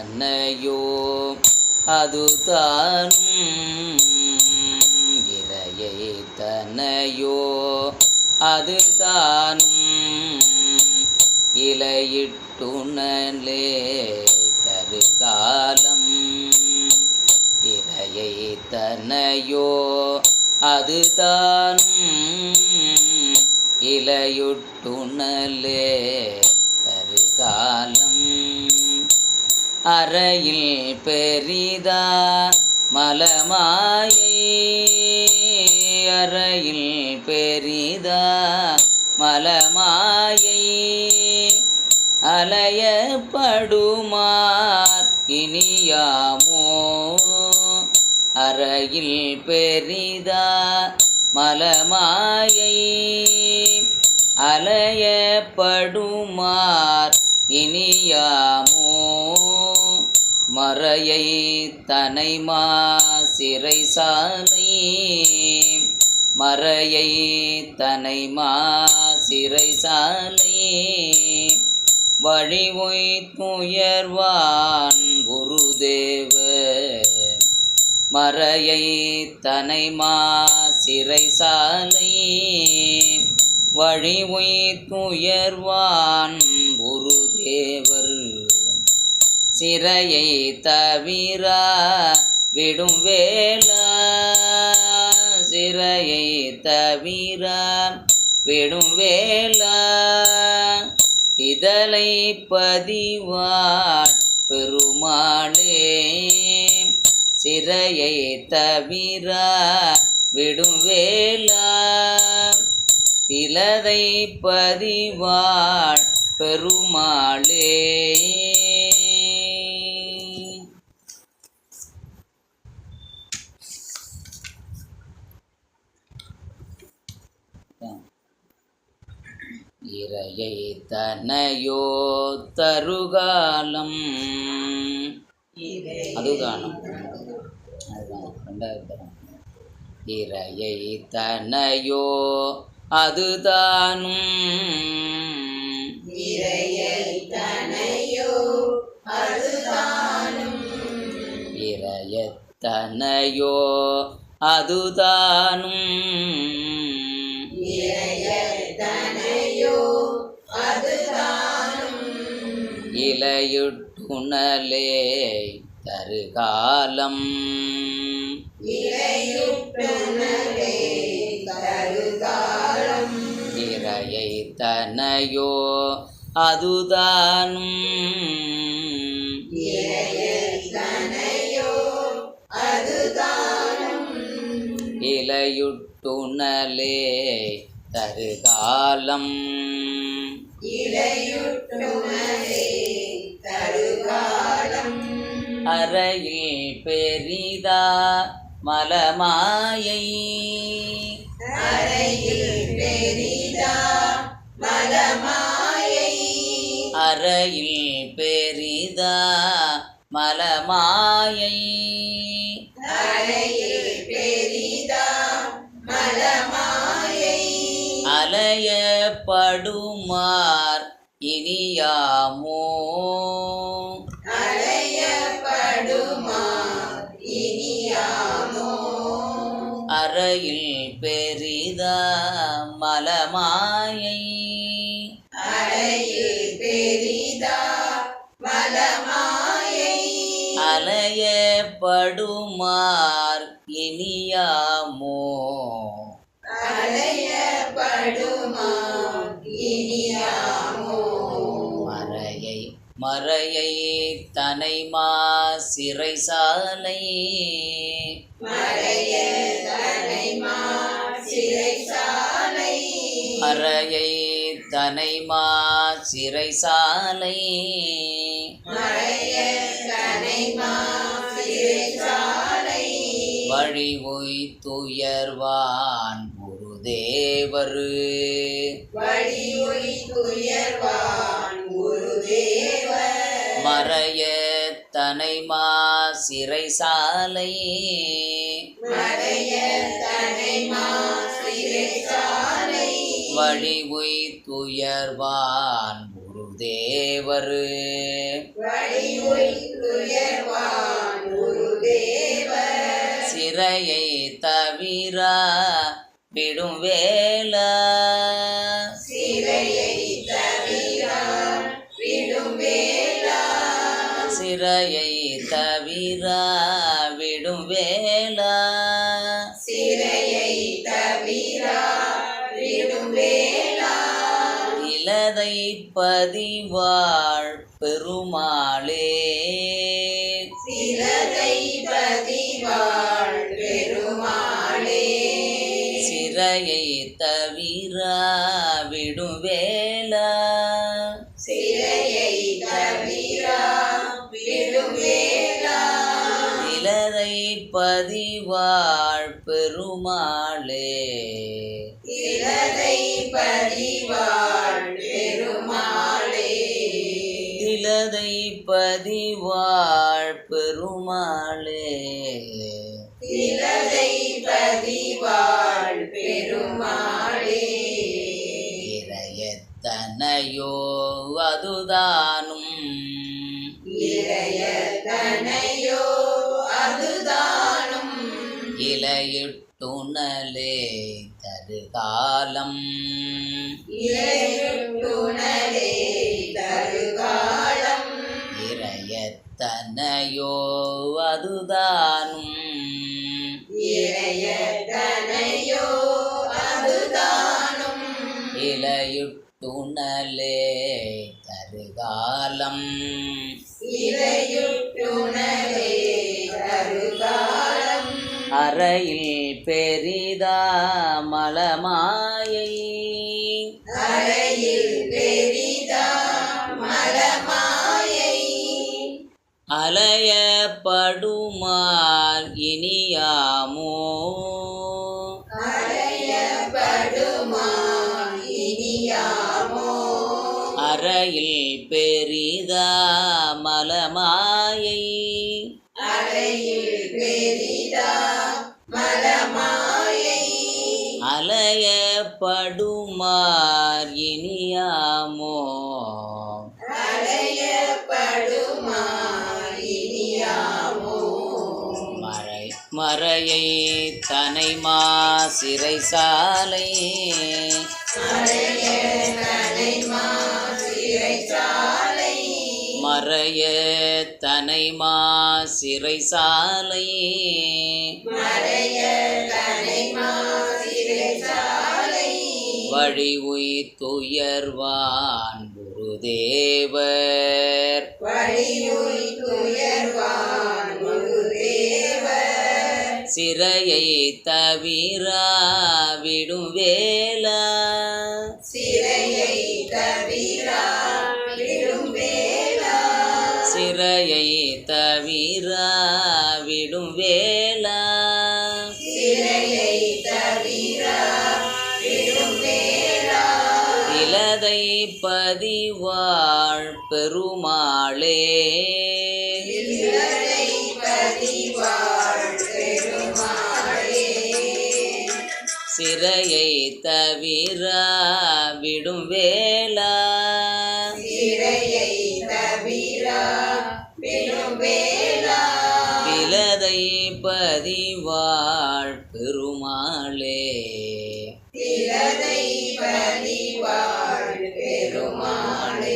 தன்னையோ அதுதானும் இறையை தன்னையோ அது தானும் இலையிட்டுணலே தருகாலம் இறையை தன்னையோ அது தானும் இலையுட்டுணலே அறையில் பெரிதா மலமாயை. அறையில் பெரிதா மலமாயை. அலையப்படுமார் இனியாமோ. அறையில் பெரிதா மலமாயை. அலையப்படுமார் இனியாமோ. மறையை தனைமா சிறை சாலை மறையை தனைமா சிறை சாலை வழிமொய் துயர்வான் குருதேவ. மறையை தனைமா சிறை சாலை வழிமொய் துயர்வான் குருதேவர். சிறையை தவிர விடும் வேளா. சிறையை தவிர விடும் வேளா. இதழை பதிவார் பெருமாளே. சிறையை தவிர விடும் வேளா. திலதை பதிவாள் பெருமாளே. இறையை தனையோ தருகாலம். அதுகானம் அதுதான் ரெண்டாவது தரம். இறையை தனையோ அதுதானும். இறையத்தனையோ அதுதானும். இலையுட்டுணலே தருகாலம் இறையை தனையோ அதுதானும். இலையுட்டுணலே தருகாலம் அறையில் பெரிதா மலமாயை. அறையில் பெரிதா மலமாயை. அலையப்படுமார் இனியாமோ. அறையில் பெரிதா மலமாயை. அலையப்படுமார் இனியாமோ. மறையை மறையை தனைமா சிறை சாலை மறையை தனைமா சிறை சாலை வழி ஒய் துயர்வான் குருதேவர். மறைய தனைமா சிறை சாலையே. வழி உய் துயர்வான் குருதேவர். வடிவுய்துயர்வான் சிறையை தவிர விடும் வேலா இலதை பதிவாழ் பெருமாளே. சிலதை பதிவாள் பெருமாளே. சிறையை தவிர விடும் வேலா சிறையை தவிர விடும் வேளா இலதை பதிவாழ் பெருமாளே. சிலதை பதிவாள் பெருமாளே. பெருமாளே. இறையத்தனையோ அதுதானும். இளையதனையோ அதுதானும். இலையிட்டுணலே தருகாலம். இளையுட்டுணரே இறையத்தனையோ அதுதானும். இளையதனையோ அதுதானும். இலையுட்டுணலே தருகாலம் இளையுட்டுணரே தருகாலம் அறையில் பெரிதா மலமாயை அலையப்படுமார் இனியாமோ அறையப்படுமா இனியாமோ அறையில் பெரிதா மலமாயை அறையில் பெரிதா மலமாயை அலையப்படுமார் இனியாமோ மறையை தனைமா சிறை சாலை அறைய கனைமா சிறைச்சாலை. மறைய தனைமா சிறை சாலை மறைய கனைமா சிறைச்சாலை. வழி உயிர்த்துயர்வான் குருதேவர் வழியுள் துயர்வான் குருதேவர். சிறையை தவிர விடும் வேலா சிறையை தவிர விடும் வேளா. சிறையை தவிர விடும் வேலா சிறையை தவிர விடும் இலதை பதிவாழ் பெருமாளே. சிறையை தவிர விடும் வேளா. சிறையை தவிர விடும் வேளா. விலதை பதிவாழ் பெருமாளே. விலதை பதிவாழ் பெருமாளே.